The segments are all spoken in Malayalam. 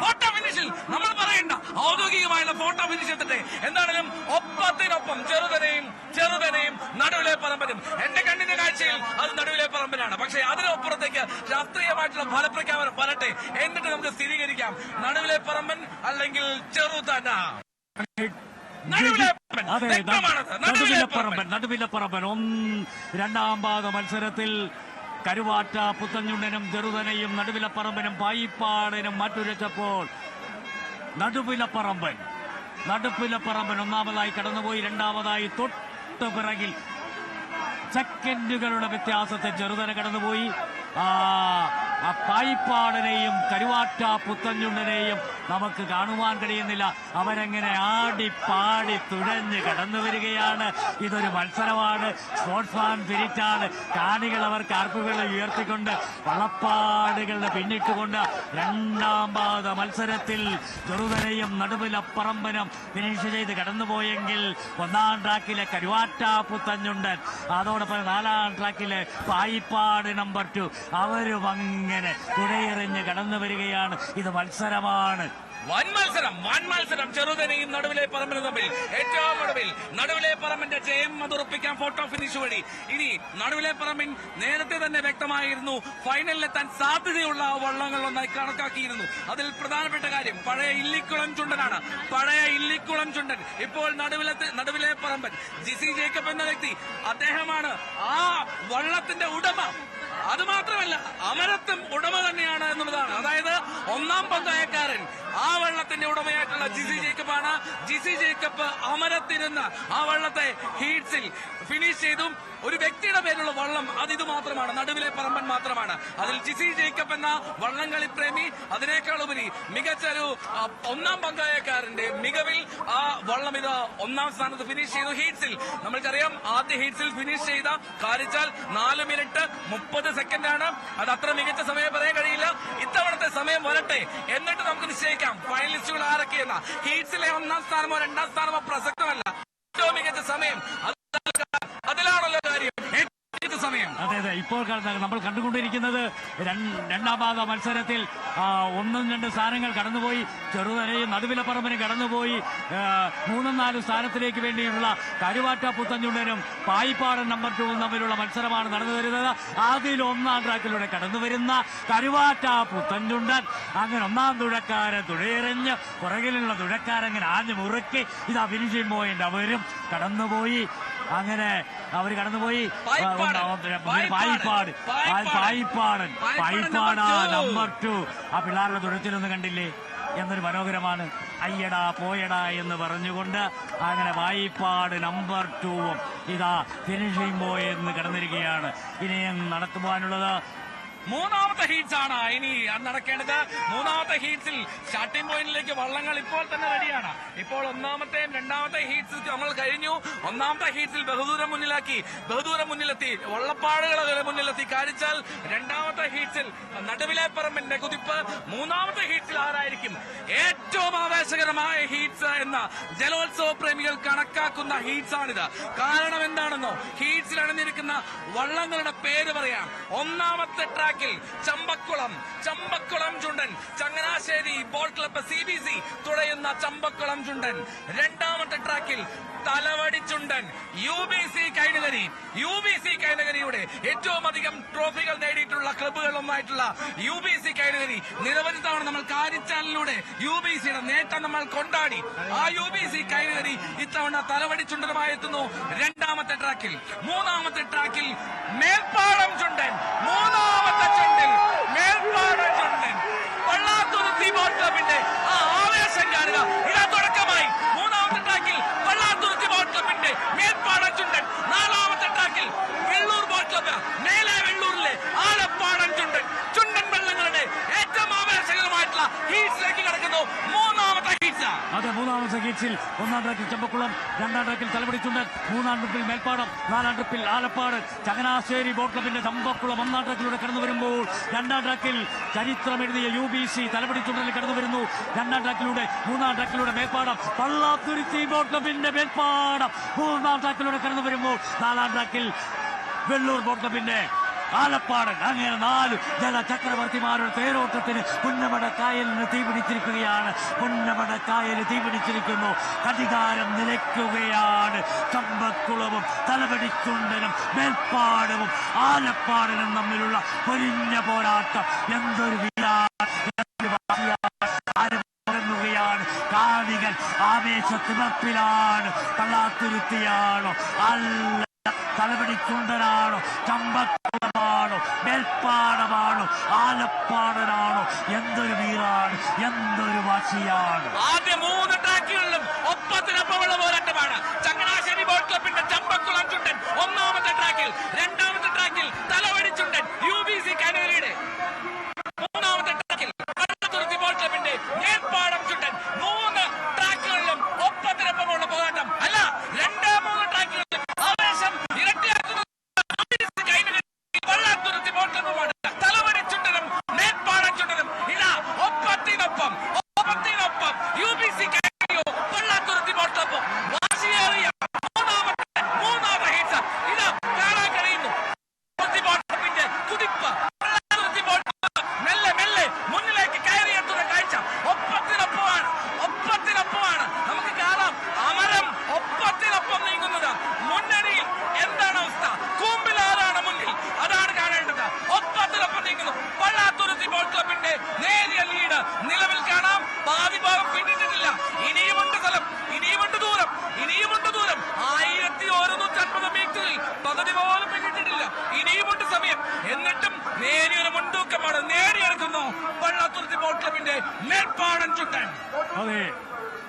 ഫോട്ടോ ഫിനിഷിൽ നമ്മൾ പറയണ്ട. ഔദ്യോഗികമായുള്ള ഫോട്ടോ ഫിനിഷ് എത്തട്ടെ എന്താണെങ്കിലും ഒപ്പത്തിനൊപ്പം ചെറുതനെയും ചെറുതനെയും നടുവിലെ പറമ്പനും എന്റെ കണ്ണിന്റെ കാഴ്ചയിൽ അത് നടുവിലെ പറമ്പനാണ് പക്ഷേ അതിനപ്പുറത്തേക്ക് ശാസ്ത്രീയമായിട്ടുള്ള ഫലപ്രഖ്യാപനം വരട്ടെ എന്നിട്ട് നമുക്ക് സ്ഥിരീകരിക്കാം. നടുവിലെ പറമ്പൻ അല്ലെങ്കിൽ ചെറുതന. നടുവിലെ പറമ്പൻ. അതെ. നടുവിലെ നടുവിലപ്പറമ്പൻ ഒന്ന് രണ്ടാം പാദ മത്സരത്തിൽ കരുവാറ്റ പുത്തഞ്ഞുണ്ടനും ചെറുതനയും നടുവിലപ്പറമ്പനും പായിപ്പാടനും മാറ്റുരച്ചപ്പോൾ നടുവിലപ്പറമ്പൻ നടുപ്പിലപ്പറമ്പൻ ഒന്നാമതായി കടന്നുപോയി രണ്ടാമതായി തൊട്ട് പിറകിൽ സെക്കൻഡുകളുടെ വ്യത്യാസത്തെ ചെറുതന കടന്നുപോയി. ആ ആ പായിപ്പാടനെയും കരുവാറ്റ പുത്തഞ്ഞുണ്ടനെയും നമുക്ക് കാണുവാൻ കഴിയുന്നില്ല. അവരെങ്ങനെ പാടി തുഴഞ്ഞ് കടന്നു വരികയാണ്. ഇതൊരു മത്സരമാണ്. സ്പോർട്സ് സ്പോർട്സ്മാൻ പിരിച്ചാണ്. കാണികൾ അവർ കാർപ്പുകൾ ഉയർത്തിക്കൊണ്ട് വള്ളപ്പാടുകളുടെ പിന്നിട്ടുകൊണ്ട് രണ്ടാം പാദ മത്സരത്തിൽ ചെറുതനയും നടുവിലപ്പറമ്പനും ഫിനിഷ് ചെയ്ത് കടന്നുപോയെങ്കിൽ ഒന്നാം ട്രാക്കിലെ കരുവാറ്റ പുത്തഞ്ഞുണ്ടൻ അതോടൊപ്പം നാലാം ട്രാക്കിലെ പായിപ്പാട് നമ്പർ ടു അവരും അങ്ങനെ തുഴയെറിഞ്ഞ് കടന്നു വരികയാണ്. ഇത് മത്സരമാണ്. വൻ മത്സരം വൻ മത്സരം. ചെറുതനയും നടുവിലെ പറമ്പിന് തമ്മിൽ. ഏറ്റവും ഒടുവിൽ നടുവിലെ പറമ്പിന്റെ ജയം അതുറപ്പിക്കാൻ ഫോട്ടോ ഫിനിഷ് വഴി. ഇനി നടുവിലെ പറമ്പിൻ നേരത്തെ തന്നെ വ്യക്തമായിരുന്നു. ഫൈനലിലെത്താൻ സാധ്യതയുള്ള വള്ളങ്ങൾ ഒന്നായി കണക്കാക്കിയിരുന്നു. അതിൽ പ്രധാനപ്പെട്ട കാര്യം പഴയ ഇല്ലിക്കുളം ചുണ്ടനാണ്. പഴയ ഇല്ലിക്കുളം ചുണ്ടൻ. ഇപ്പോൾ നടുവിലത്തെ നടുവിലെ പറമ്പൻ ജിസി ജേക്കബ് എന്ന വ്യക്തി അദ്ദേഹമാണ് ആ വള്ളത്തിന്റെ ഉടമ. അത് മാത്രമല്ല അമരത്വം ഉടമ തന്നെയാണ് എന്നുള്ളതാണ്. അതായത് ഒന്നാം പഞ്ചായക്കാരൻ ആ വെള്ളത്തിന്റെ ഉടമയായിട്ടുള്ള ജിസി ജേക്കബാണ്. ജിസി ജേക്കബ് അമരത്തിരുന്ന് ആ വെള്ളത്തെ ഹീറ്റ്സിൽ ഫിനിഷ് ചെയ്തും ഒരു വ്യക്തിയുടെ പേരിലുള്ള വള്ളം അത് ഇത് മാത്രമാണ്. നടുവിലെ പറമ്പൻ മാത്രമാണ്. അതിൽ ജിസി ജേക്കബ് എന്ന വള്ളംകളി പ്രേമി അതിനേക്കാൾ ഉപരി മികച്ച ഒരു ഒന്നാം പങ്കായക്കാരന്റെ മികവിൽ ആ വള്ളം ഇത് ഒന്നാം സ്ഥാനത്ത് ഫിനിഷ് ചെയ്തു. ഹീറ്റ്സിൽ നമ്മൾക്കറിയാം ആദ്യ ഹീറ്റ്സിൽ ഫിനിഷ് ചെയ്ത കാരിച്ചാൽ നാല് മിനിറ്റ് മുപ്പത് സെക്കൻഡ് ആണ്. അത് അത്ര മികച്ച സമയം പറയാൻ കഴിയില്ല. ഇത്തവണത്തെ സമയം വരട്ടെ. എന്നിട്ട് നമുക്ക് നിശ്ചയിക്കാം. ഫൈനലിസ്റ്റുകൾ ആരൊക്കെയെന്ന. ഹീറ്റ്സിലെ ഒന്നാം സ്ഥാനമോ രണ്ടാം സ്ഥാനമോ പ്രസക്തമല്ല. ഏറ്റവും മികച്ച സമയം ഇപ്പോൾ നമ്മൾ കണ്ടുകൊണ്ടിരിക്കുന്നത് രണ്ടാം പാദ മത്സരത്തിൽ ഒന്നും രണ്ട് സ്ഥാനങ്ങൾ കടന്നുപോയി. ചെറുതരയും നടുവിലെ പറമ്പിനും കടന്നുപോയി മൂന്നും നാലും സ്ഥാനത്തിലേക്ക് വേണ്ടിയുള്ള കരുവാറ്റ പുത്തഞ്ചുണ്ടനും പായിപ്പാടൻ നമ്പർ ടൂവും തമ്മിലുള്ള മത്സരമാണ് നടന്നു വരുന്നത്. അതിൽ ഒന്നാം ട്രാക്കിലൂടെ കടന്നു വരുന്ന കരുവാറ്റ പുത്തഞ്ചുണ്ടൻ അങ്ങനെ ഒന്നാം തുഴക്കാരൻ തുഴയെറിഞ്ഞ് പുറകിലുള്ള തുഴക്കാരങ്ങനെ ആഞ്ഞു മുറുക്കി. ഇതാ ഫിനിഷിംഗ് പോയിന്റ് അവരും കടന്നുപോയി. അങ്ങനെ അവർ കടന്നുപോയി. പായിപ്പാട് പായിപ്പാടൻ പായിപ്പാടാ നമ്പർ ടു ആ പിള്ളേരുടെ തുഴച്ചിലൊന്നും കണ്ടില്ലേ? എന്നൊരു മനോഹരമാണ്. അയ്യടാ പോയടാ എന്ന് പറഞ്ഞുകൊണ്ട് അങ്ങനെ വായിപ്പാട് നമ്പർ ടൂവും ഇതാ ഫിനിഷിംഗ് ബോയ് എന്ന് കിടന്നിരിക്കുകയാണ്. ഇനിയും നടത്തുവാനുള്ളത് മൂന്നാമത്തെ ഹീറ്റ്സ് ആണ് ഇനി നടക്കേണ്ടത്. മൂന്നാമത്തെ ഹീറ്റ്സിൽ സ്റ്റാർട്ടിംഗ് പോയിന്റിലേക്ക് വള്ളങ്ങൾ ഇപ്പോൾ തന്നെ റെഡിയാണ് ഇപ്പോൾ ഒന്നാമത്തെയും രണ്ടാമത്തെ ഹീറ്റ്സ് നമ്മൾ കഴിഞ്ഞു. ഒന്നാമത്തെ ഹീറ്റ്സിൽ ബഹുദൂരം മുന്നിലാക്കി. ബഹുദൂരം മുന്നിലെത്തി. വള്ളപ്പാടുകളെ മുന്നിലെത്തി. കാരിച്ചാൽ രണ്ടാമത്തെ ഹീറ്റ്സിൽ നടുവിലെ പറമ്പിന്റെ കുതിപ്പ് മൂന്നാമത്തെ ഹീറ്റ്സിൽ ആരായിരിക്കും? ഏറ്റവും ആവേശകരമായ ഹീറ്റ്സ് എന്ന ജലോത്സവ പ്രേമികൾ കണക്കാക്കുന്ന ഹീറ്റ്സ് ആണിത്. കാരണം എന്താണെന്നോ? ഹീറ്റ്സിൽ അണിഞ്ഞിരിക്കുന്ന വള്ളങ്ങളുടെ പേര് പറയാം. ഒന്നാമത്തെ ട്രാക്കിൽ Champakulam Champakulam Chundan. Changanassery ball club C B C തുഴയുന്ന Champakulam Chundan. രണ്ടാമത്തെ ട്രാക്കിൽ Thalavady Chundan. U B C Kainakary U B C കൈനകരിയുടെ ഏറ്റവും അധികം ട്രോഫികൾ നേടിയിട്ടുള്ള ക്ലബുകളൊന്നായിട്ടുള്ള യു ബി സി കൈനകരി നിരവധി തവണ നമ്മൾ കാരിച്ചാലിലൂടെ യു ബി സിയുടെ നേട്ടം നമ്മൾ കൊണ്ടാടി. ആ യു ബി സി കൈനകരി ഇത്തവണ തലവടി ചുണ്ടനുമായി എത്തുന്നു. രണ്ടാമത്തെ ട്രാക്കിൽ മൂന്നാമത്തെ ട്രാക്കിൽ മേൽപ്പാടം ചുണ്ടൻ. മൂന്നാമത്തെ ചുണ്ടൻ വള്ളാത്തുരുത്തി ബോട്ട് ക്ലബിന്റെ ആ ആവേശം കാണുക ഇതാ തുടക്കമായി മൂന്നാമത്തെ ട്രാക്കിൽ വള്ളാത്തുരുത്തി ബോട്ട് ക്ലബിന്റെ മേൽപ്പാടം ചുണ്ടൻ നാലാമത്തെ ട്രാക്കിൽ വെള്ളൂർ ബോട്ട് ക്ലബ് മേലെ വെള്ളൂരിലെ ആലപ്പാടൻ ചുണ്ടൻ ചുണ്ടൻ വെള്ളങ്ങളുടെ ഏറ്റവും ആവേശകരമായിട്ടുള്ള ഹീറ്റ്സിലേക്ക് കടക്കുന്നു മൂന്നാമത്തെ ഹീറ്റ്സ് ഹീറ്റ്സിൽ ഒന്നാം ട്രാക്കിൽ ചെമ്പക്കുളം രണ്ടാം ട്രാക്കിൽ തലപിടിച്ചുണ്ടൻ മൂന്നാം ട്രിപ്പിൽ മേൽപ്പാടം നാലാം ട്രിപ്പിൽ ആലപ്പാട് ചങ്ങനാശ്ശേരി ബോട്ട് ക്ലബിന്റെ ചമ്പക്കുളം ഒന്നാം ട്രാക്കിലൂടെ കടന്നു വരുമ്പോൾ രണ്ടാം ട്രാക്കിൽ ചരിത്രം എഴുതിയ യു ബി സി തലപിടിച്ചുണ്ടനിൽ കടന്നു വരുന്നു. രണ്ടാം ട്രാക്കിലൂടെ മൂന്നാം ട്രാക്കിലൂടെ മേൽപ്പാടം പള്ളാത്തുരുത്തി ബോട്ട് ക്ലബിന്റെ മേൽപ്പാടം മൂന്നാം ട്രാക്കിലൂടെ കടന്നു വരുമ്പോൾ നാലാം ട്രാക്കിൽ വെള്ളൂർ ബോട്ട് ക്ലബിന്റെ ആലപ്പാടൻ അങ്ങനെ നാല് ജല ചക്രവർത്തിമാരുടെ തേരോട്ടത്തിന് പുന്നമട കായലിന് തീപിടിച്ചിരിക്കുകയാണ് പുന്നമട കായൽ തീപിടിച്ചിരിക്കുന്നു കടികാരം നിലയ്ക്കുകയാണ്. ചമ്പക്കുളവും തലവടിച്ചുണ്ടനും മേൽപ്പാടവും ആലപ്പാടനും തമ്മിലുള്ള പൊരിഞ്ഞ പോരാട്ടം. എന്തൊരു കാണികൾ ആവേശത്തിമർപ്പിലാണ് തള്ളാത്തുരുത്തിയാണോ അല്ല. തലപിടിച്ചുണ്ടനാണോ ചമ്പക്കുളമാണോ മേൽപ്പാടമാണോ ആലപ്പാടനാണോ. എന്തൊരു വീറാണ് എന്തൊരു വാശിയാണ്. ആദ്യ മൂന്ന് ട്രാക്കുകളിലും ഒപ്പത്തിനൊപ്പമുള്ള പോരാട്ടമാണ് ചങ്ങനാശ്ശേരി ബോട്ട് ക്ലബിന്റെ ചമ്പക്കുളം ചുണ്ടൻ ഒന്നാമത്തെ ട്രാക്കിൽ രണ്ടാമത്തെ ട്രാക്കിൽ തലവടിച്ചുണ്ടൻ യു ബി സി കാനേരിയുടെ മൂന്നാമത്തെ ട്രാക്കിൽ കണ്ണത്തുരുത്തി ബോട്ട് ക്ലബിന്റെ മേൽപ്പാടം ചുണ്ടൻ മൂന്ന് ട്രാക്കുകളിലും ഒപ്പത്തിനൊപ്പമുള്ള പോരാട്ടം അല്ല രണ്ടേ മൂന്ന് ട്രാക്കുകളിലും ആവേശം ഇരട്ടിയാക്കുന്നത് UBC കൈനകരി വള്ളാത്തുരുത്തി ബോട്ട് ക്ലബ്ബുമാണ് തലവടിച്ചുണ്ടനും മേൽപ്പാടം ചുണ്ടനും ഇതാ ഒപ്പത്തിനൊപ്പം ഒപ്പത്തിനൊപ്പം യു ബി സി കാനേരിയോ വള്ളാത്തുരുത്തി ബോട്ട് ക്ലബ്ബും വാശിയേറിയ മൂന്നാമത്തെ മൂന്നാമത്തെ ഹിറ്റ്സ് ഇതാ കാണാൻ കഴിയുന്നു തുരുത്തി ബോട്ട് ക്ലബ്ബിന്റെ കുതിപ്പ് വള്ളാത്തുരുത്തി ബോട്ട് ക്ലബ്ബ് മെല്ലെ മെല്ലെ മുന്നിലേക്ക് കയറിയെത്തുന്ന കാഴ്ച ഒപ്പത്തിനൊപ്പമാണ് ഒപ്പത്തിനൊപ്പമാണ് നമുക്ക് കാണാം അമരം ഒപ്പത്തിനൊപ്പം നീങ്ങുന്നത് മുന്നണിയിൽ എന്താണ് അവസ്ഥ കൂമ്പിൽ ആരാണ് മുന്നിൽ അതാണ് കാണേണ്ടത് ഒപ്പത്തിനൊപ്പം നീങ്ങുന്നു പള്ളാത്തുരുത്തി ബോട്ട് ക്ലബിന്റെ നേരിയ ലീഡ് നിലവിൽ കാണാം ഭാവി ഭാഗം പിന്നിട്ടിട്ടില്ല ഇനിയുമുണ്ട് സ്ഥലം ഇനിയുമുണ്ട് ദൂരം ഇനിയുമുണ്ട് ദൂരം ആയിരത്തി ഒരുന്നൂറ്റി അൻപത് മീറ്ററിൽ പകുതി പോലും പിന്നിട്ടിട്ടില്ല ഇനിയുമുണ്ട് സമയം എന്നിട്ടും നേരിയൊരു മുൻതൂക്കമാണ് നേടിയെടുക്കുന്നു പള്ളാത്തുരുത്തി ബോട്ട് ക്ലബിന്റെ മേൽപ്പാടൻ ചുട്ടൻ അതെ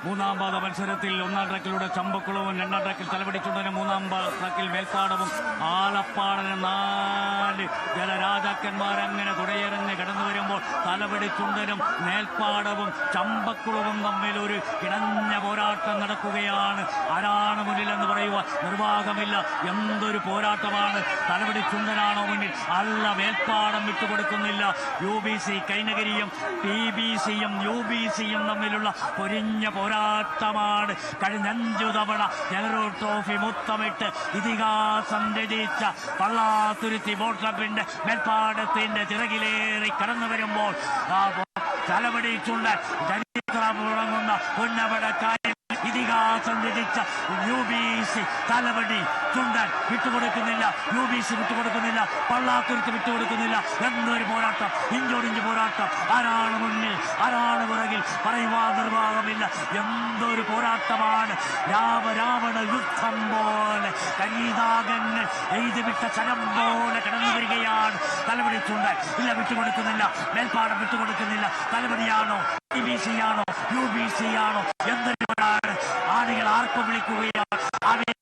മൂന്നാം പാദ മത്സരത്തിൽ ഒന്നാം ട്രാക്കിലൂടെ ചമ്പക്കുളവും രണ്ടാം ട്രാക്കിൽ തലപിടിച്ചുണ്ടെങ്കിൽ മൂന്നാം ട്രാക്കിൽ മേൽപ്പാടവും ആലപ്പാടന് നാല് ജലരാജാക്കന്മാരങ്ങനെ കുടയിറങ്ങി കടന്നു വരുമ്പോൾ തലപിടിച്ചുണ്ടനും മേൽപ്പാടവും ചമ്പക്കുളവും തമ്മിൽ ഒരു കിടഞ്ഞ പോരാട്ടം നടക്കുകയാണ്. ആരാണ് മുന്നിലെന്ന് പറയുക നിർവാഹമില്ല. എന്തൊരു പോരാട്ടമാണ്? തലപിടിച്ചുണ്ടനാണോ മുന്നിൽ? അല്ല മേൽപ്പാടം വിട്ടുകൊടുക്കുന്നില്ല. യു ബി സി കൈനഗരിയും പി ബി സിയും യു ബി സിയും തമ്മിലുള്ള പൊരിഞ്ഞ പോരാട്ടമാണ് കഴിഞ്ഞ അഞ്ചു തവണ നെഹ്റു ട്രോഫി മുത്തമിട്ട് ഇതിഹാസം രചിച്ച പള്ളാത്തുരുത്തി ബോട്ട് ക്ലബിന്റെ മേൽപ്പാടത്തിന്റെ ചിറകിലേറി കടന്നു വരുമ്പോൾ തലപിടിച്ചുണ്ട് ചരിത്രം ഉറങ്ങുന്ന ഇതിഹാസം രചിച്ച U B C Thalavady Chundan വിട്ടുകൊടുക്കുന്നില്ല. U B C വിട്ടുകൊടുക്കുന്നില്ല. പള്ളാത്തുരുത്ത് വിട്ടുകൊടുക്കുന്നില്ല. എന്തൊരു പോരാട്ടം. ഇഞ്ചോടിഞ്ച് പോരാട്ടം. ആരാണ് മുന്നിൽ? ആരാണ് പുറകിൽ? പറയുവാൻ നിർവാഹമില്ല. എന്തൊരു പോരാട്ടമാണ്. രാമരാവണ യുദ്ധം പോലെ കരീതാകങ്ങൾ എഴുതിവിട്ട ചരം പോലെ കടന്നു വരികയാണ്. തലപിടിച്ചുണ്ട് ഇല്ല വിട്ടുകൊടുക്കുന്നില്ല. മേൽപ്പാടം വിട്ടുകൊടുക്കുന്നില്ല. തലപടിയാണോ ഐ ബി സി ആണോ യു ബി സി ആണോ എന്തൊരു ആണികൾ ആർപ്പ് വിളിക്കുകയാണ്